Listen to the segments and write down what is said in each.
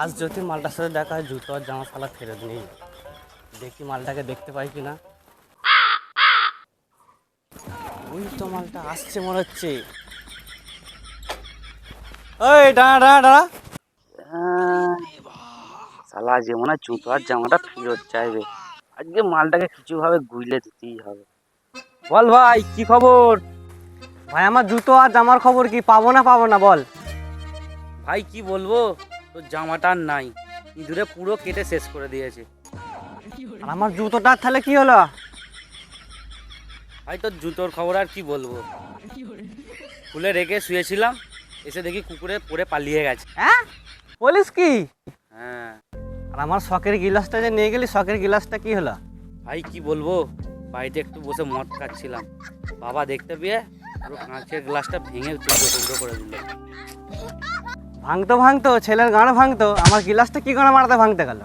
আজ যদি মালটার সাথে দেখা হয় জুতো আর জামা শালা ফেরত নেই। দেখি মালটাকে দেখতে পাই কিনা। ওই তো মালটা আসছে মনে হচ্ছে। ওই দাঁড়া দাঁড়া দাঁড়া। শালা যে মনে হয় জুতো আর জামাটা ফেরত চাইবে। আজকে মালটাকে কিছুভাবে গুইলে দিতেই হবে। বল ভাই কি খবর? ভাই আমার জুতো আর জামার খবর কি? পাবো না পাবো না বল। ভাই কি বলব? তোর জামাটা আর নাই। ইঁদুরে পুরো কেটে শেষ করে দিয়েছে। আর আমার জুতোটা তাহলে কি হলো? ভাই তোর জুতোর খবর আর কি বলব? খুলে রেখে শুয়েছিলাম এসে দেখি কুকুরে পড়ে পালিয়ে গেছে। হ্যাঁ? বলিস কি? হ্যাঁ। আর আমার শখের গিলাসটা যে নিয়ে গেলি শখের গিলাসটা কি হলো? ভাই কি বলব? বাড়িতে একটু বসে মদ খাচ্ছিলাম। বাবা দেখতে পেয়ে পুরো কাঁচের গ্লাসটা ভেঙে টুকরো টুকরো করে দিল। ভাঙতো ভাঙতো ছেলের গান ভাঙতো আমার গিলাসটা কি করে মারাতে ভাঙতে গেল?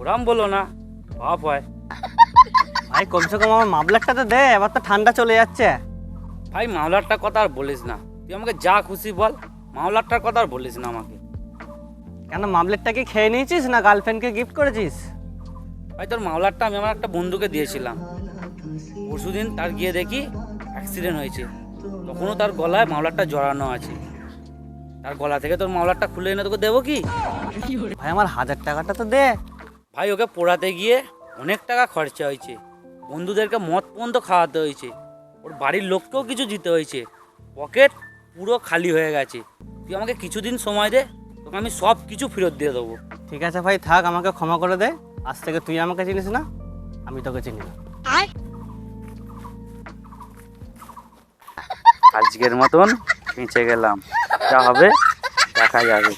ওরাম বলো না বাপ হয়। ভাই কমসে কম আমার মাবলারটা তো দে এবার তো ঠান্ডা চলে যাচ্ছে। ভাই মাওলারটার কথা আর বলিস না। তুই আমাকে যা খুশি বল মাওলারটার কথা আর বলিস না আমাকে। কেন মামলেটটা কি খেয়ে নিয়েছিস না গার্লফ্রেন্ডকে গিফট করেছিস? ভাই তোর মাওলারটা আমি আমার একটা বন্ধুকে দিয়েছিলাম। পরশুদিন তার গিয়ে দেখি অ্যাক্সিডেন্ট হয়েছে। তখনও তার গলায় মাওলারটা জড়ানো আছে। তার গলা থেকে তোর মাওলারটা খুলে এনে তোকে দেবো কি? ভাই আমার হাজার টাকাটা তো দে। ভাই ওকে পোড়াতে গিয়ে অনেক টাকা খরচা হয়েছে। বন্ধুদেরকে মদ পর্যন্ত খাওয়াতে হয়েছে। ওর বাড়ির লোককেও কিছু দিতে হয়েছে। পকেট পুরো খালি হয়ে গেছে। তুই আমাকে কিছুদিন সময় দে তোকে আমি সব কিছু ফেরত দিয়ে দেবো। ঠিক আছে ভাই থাক আমাকে ক্ষমা করে দে। আজ থেকে তুই আমাকে চিনিস না আমি তোকে চিনি না। আজকের মতন বেঁচে গেলাম। যা হবে দেখা যাবে।